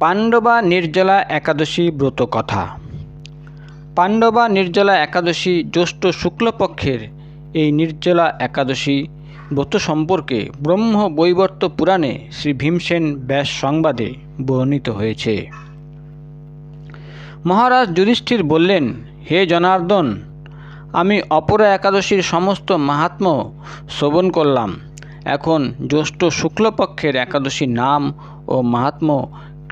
পাণ্ডবা নির্জলা একাদশী ব্রত কথা। পাণ্ডবা নির্জলা একাদশী জ্যৈষ্ঠ শুক্লপক্ষের এই নির্জলা একাদশী ব্রত সম্পর্কে ব্রহ্ম বৈবর্ত পুরাণে শ্রী ভীমসেন ব্যাস সংবাদে বর্ণিত হয়েছে। মহারাজ যুধিষ্ঠির বললেন, হে জনার্দন, আমি অপরা একাদশীর সমস্ত মাহাত্ম্য শ্রবণ করলাম। এখন জ্যৈষ্ঠ শুক্লপক্ষের একাদশীর নাম ও মাহাত্ম্য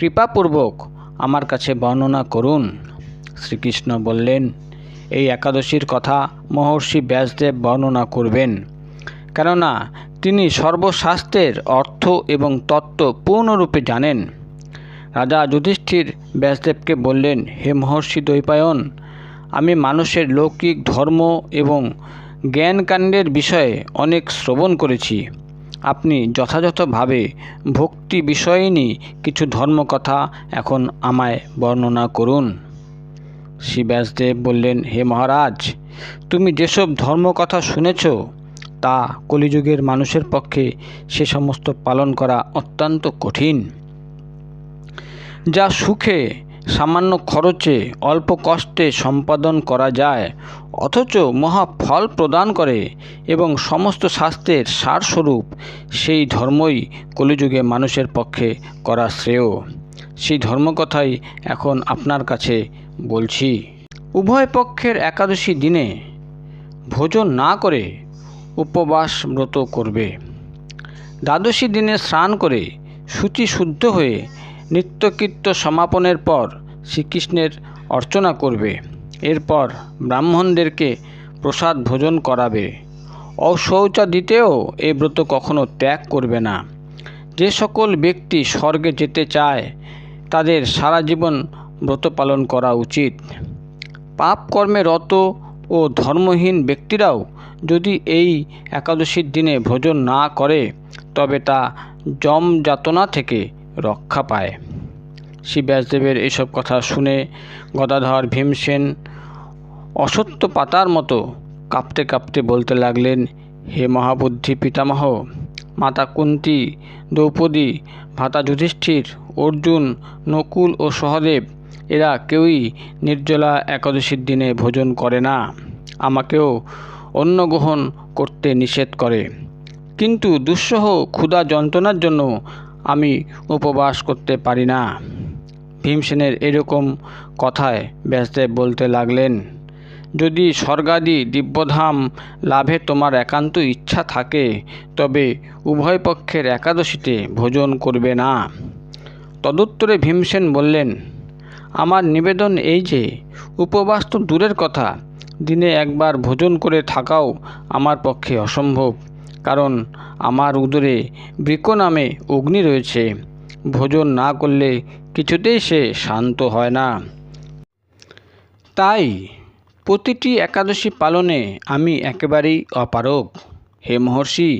কৃপাপূর্বক আমার কাছে বর্ণনা করুন। শ্রীকৃষ্ণ বললেন, এই একাদশীর কথা মহর্ষি ব্যাসদেব বর্ণনা করবেন। কেননা তিনি সর্বশাস্ত্রের অর্থ এবং তত্ত্ব পূর্ণরূপে জানেন। রাজা যুধিষ্ঠির ব্যাসদেবকে বললেন, হে মহর্ষি দ্বৈপায়ন, আমি মানুষের লৌকিক ধর্ম এবং জ্ঞানকাণ্ডের বিষয়ে অনেক শ্রবণ করেছি। আপনি যথাযথভাবে ভক্তি বিষয়িনী কিছু ধর্মকথা এখন আমায় বর্ণনা করুন। শ্রী ব্যাসদেব বললেন, হে মহারাজ, তুমি যেসব ধর্মকথা শুনেছ, তা কলিযুগের মানুষের পক্ষে সে সমস্ত পালন করা অত্যন্ত কঠিন। যা সুখে সামান্য খরচে অল্প কষ্টে সম্পাদন করা যায়, অথচ মহা ফল প্রদান করে এবং সমস্ত শাস্ত্রের সারস্বরূপ সেই ধর্মই কলিযুগে মানুষের পক্ষে করা শ্রেয়। সেই ধর্মকথাই এখন আপনার কাছে বলছি। উভয় পক্ষের একাদশী দিনে ভোজন না করে উপবাস ব্রত করবে। দ্বাদশী দিনে স্নান করে শুচি শুদ্ধ হয়ে নিত্যকৃত্য সমাপনের পর শ্রীকৃষ্ণের অর্চনা করবে। এরপর ব্রাহ্মণদেরকে প্রসাদ ভোজন করাবে। অশৌচা দিতেও এ ব্রত কখনো ত্যাগ করবে না। যে সকল ব্যক্তি স্বর্গে যেতে চায়, তাদের সারা জীবন ব্রত পালন করা উচিত। পাপ কর্মে রত ও ধর্মহীন ব্যক্তিরাও যদি এই একাদশীর দিনে ভোজন না করে, তবে তা যম যাতনা থেকে রক্ষা পায়। শ্রী ব্যাসদেবের এসব কথা শুনে গদাধর ভীমসেন অসত্য পাতার মতো কাঁপতে কাঁপতে বলতে লাগলেন, হে মহাবুদ্ধি পিতামহ, মাতা কুন্তি, দ্রৌপদী, ভাতা যুধিষ্ঠির, অর্জুন, নকুল ও সহদেব, এরা কেউই নির্জলা একাদশীর দিনে ভোজন করে না। আমাকেও অন্ন গ্রহণ করতে নিষেধ করে। কিন্তু দুঃসহ ক্ষুধা যন্ত্রণার জন্য আমি উপবাস করতে পারি না। ভীমসেনের এরকম কথায় ব্যাসদেব বলতে লাগলেন, যদি স্বর্গাদি দিব্যধাম লাভে তোমার একান্ত ইচ্ছা থাকে, তবে উভয় পক্ষের একাদশীতে ভোজন করবে না। তদুত্তরে ভীমসেন বললেন, আমার নিবেদন এই যে, উপবাস তো দূরের কথা, দিনে একবার ভোজন করে থাকাও আমার পক্ষে অসম্ভব। কারণ আমার উদরে বৃক নামে অগ্নি রয়েছে। ভোজন না করলে কিছুতেই সে শান্ত হয় না। তাই প্রতিটি একাদশী পালনে আমি একেবারেই অপারগ। হে মহর্ষি,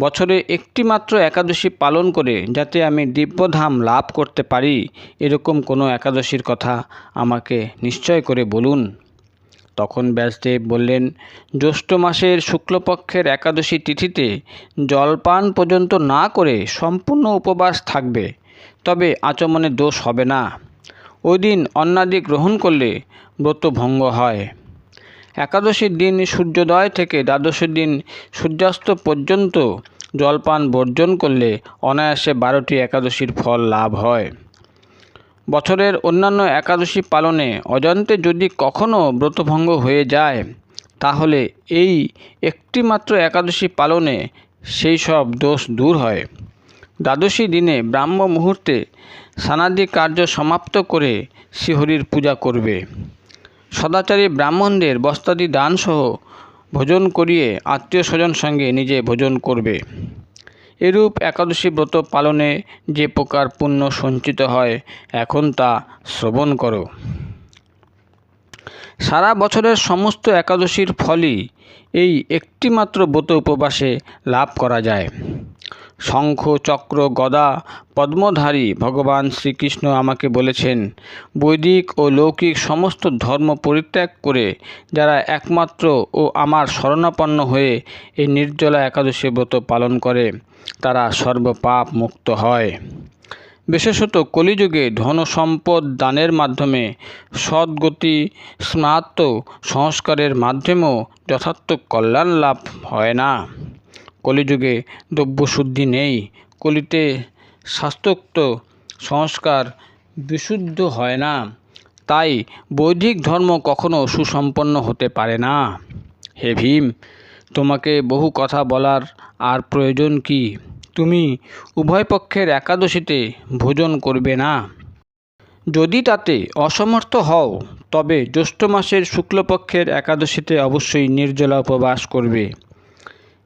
বছরে একটি মাত্র একাদশী পালন করে যাতে আমি দিব্যধাম লাভ করতে পারি, এরকম কোনো একাদশীর কথা আমাকে নিশ্চয় করে বলুন। তখন ব্যাসদেব বললেন, জ্যৈষ্ঠ মাসের শুক্লপক্ষের একাদশী তিথিতে জলপান পর্যন্ত না করে সম্পূর্ণ উপবাস থাকবে, তবে আচমনে দোষ হবে না। ওই দিন অন্নাদি গ্রহণ করলে ব্রত ভঙ্গ হয়। একাদশীর দিন সূর্যোদয় থেকে দ্বাদশীর দিন সূর্যাস্ত পর্যন্ত জলপান বর্জন করলে অনায়াসে বারোটি একাদশীর ফল লাভ হয়। বছরের অন্যান্য একাদশী পালনে অজান্তে যদি কখনও ব্রতভঙ্গ হয়ে যায়, তাহলে এই একটিমাত্র একাদশী পালনে সেই সব দোষ দূর হয়। দ্বাদশী দিনে ব্রাহ্ম মুহূর্তে স্নানাদি কার্য সমাপ্ত করে শ্রীহরির পূজা করবে। সদাচারী ব্রাহ্মণদের বস্তাদি দানসহ ভোজন করিয়ে আত্মীয় স্বজন সঙ্গে নিজে ভোজন করবে। এরূপ একাদশী ব্রত পালনে যে প্রকার পুণ্য সঞ্চিত হয়, এখন তা শ্রবণ করো। সারা বছরের সমস্ত একাদশীর ফলই এই একটিমাত্র ব্রত উপবাসে লাভ করা যায়। শঙ্খ, চক্র, গদা, পদ্মধারী ভগবান শ্রীকৃষ্ণ আমাকে বলেছেন, বৈদিক ও লৌকিক সমস্ত ধর্ম পরিত্যাগ করে যারা একমাত্র ও আমার শরণাপন্ন হয়ে এই নির্জলা একাদশী ব্রত পালন করে, তারা সর্বপাপ মুক্ত হয়। বিশেষত কলিযুগে ধন সম্পদ দানের মাধ্যমে সদ্গতি, স্নাত, সংস্কারের মাধ্যমেও যথার্থ কল্যাণ লাভ হয় না। কলিযুগে দ্রব্যশুদ্ধি নেই। কলিতে শাস্ত্রোক্ত সংস্কার বিশুদ্ধ হয় না। তাই বৈদিক ধর্ম কখনো সুসম্পন্ন হতে পারে না। হে ভীম, তোমাকে বহু কথা বলার আর প্রয়োজন কি? তুমি উভয় পক্ষের একাদশীতে ভোজন করবে না। যদি তাতে অসমর্থ হও, তবে জ্যৈষ্ঠ মাসের শুক্লপক্ষের একাদশীতে অবশ্যই নির্জলা উপবাস করবে।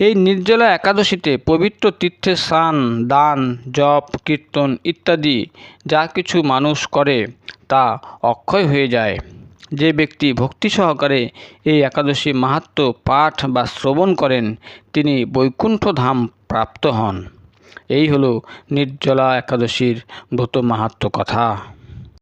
এই নির্জলা একাদশীতে পবিত্র তীর্থে স্নান, দান, জপ, কীর্তন ইত্যাদি যা কিছু মানুষ করে তা অক্ষয় হয়ে যায়। যে ব্যক্তি ভক্তি সহকারে এই একাদশী মাহাত্ম পাঠ বা শ্রবণ করেন, তিনি বৈকুণ্ঠ ধাম প্রাপ্ত হন। এই হলো নির্জলা একাদশীর ব্রত মাহাত্ম কথা।